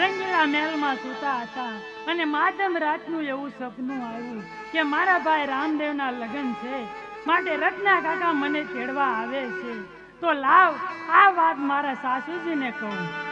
રંગીલા મહેલમાં સૂતા હતા અને માધમ રાતનું એવું સપનું આવ્યું કે મારા ભાઈ રામદેવના લગ્ન છે, માટે રત્ના કાકા મને તેડવા આવે છે. તો લાવ, આ વાત મારા સાસુજીને કહું.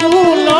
Tu lo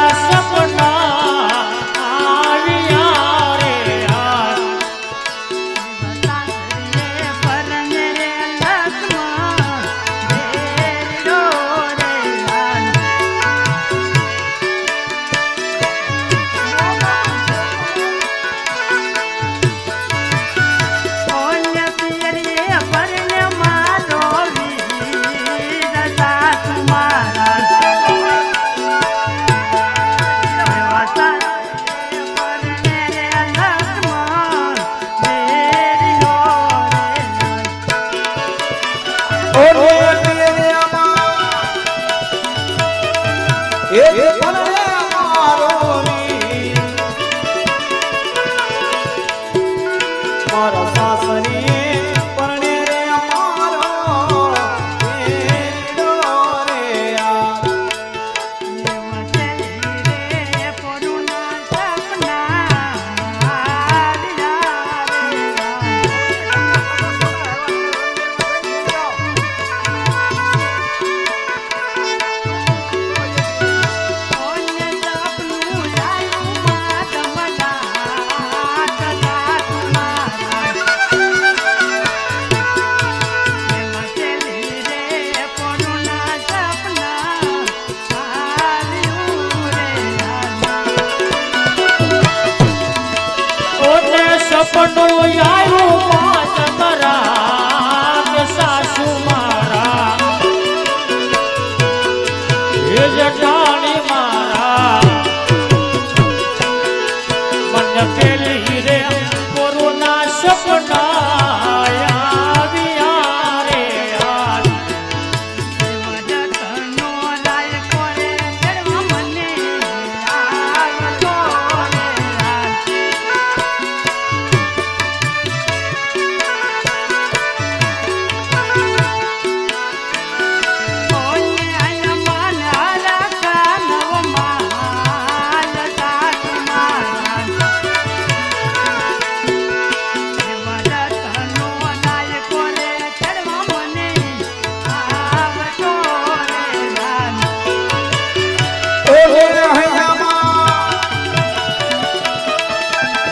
তো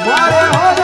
વારે હો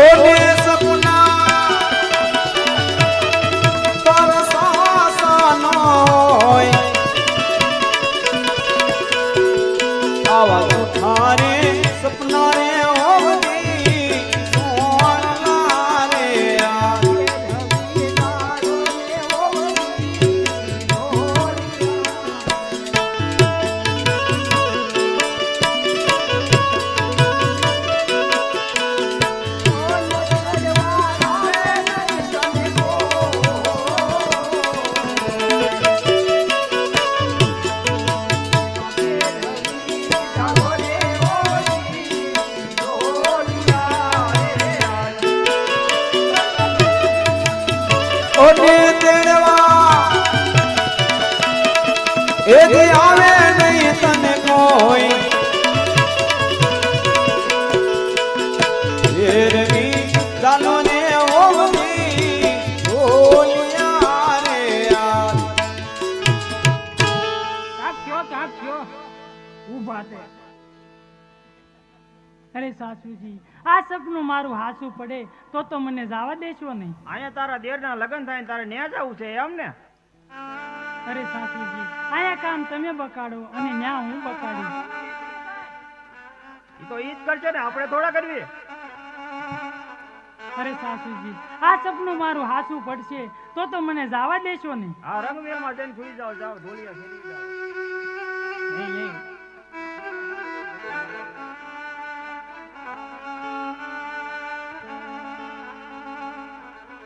छोड़ने ઊભા તે અરે સાસુજી આ સપનું મારું હાસું પડે તો તો મને જવા દેશો નહીં. અહીંયા તારા દેરના લગ્ન થાય ને તારે ન્યા જવું છે એમ ને? અરે સાસુજી અહીંયા કામ તમે બકાડો અને ન્યા હું બકાડું તો ઈ જ કરશે ને આપણે થોડા કરવી અરે સાસુજી આ સપનું મારું હાસું પડશે તો તો મને જવા દેશો નહીં. આ રંગવેલમાં જઈને સુઈ જાઓ જાવ ઢોલિયા સુઈ જાઓ.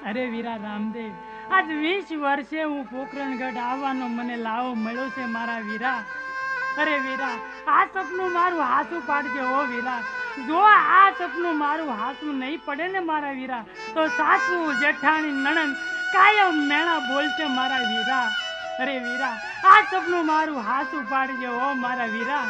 અરે વીરા રામદેવ, આજ વીસ વર્ષે હું પોખરણગઢ આવવાનો મને લાવો મળ્યો છે મારા વીરા. અરે વીરા, આ સપનું મારું હાસું પાડજે હો વીરા. જો આ સપનું મારું હાસું નહીં પડે ને મારા વીરા, તો સાસુ, જેઠાણી, નણંદ કાયમ મેણા બોલશે મારા વીરા. અરે વીરા, આ સપનું મારું હાસું પાડજે હો મારા વીરા.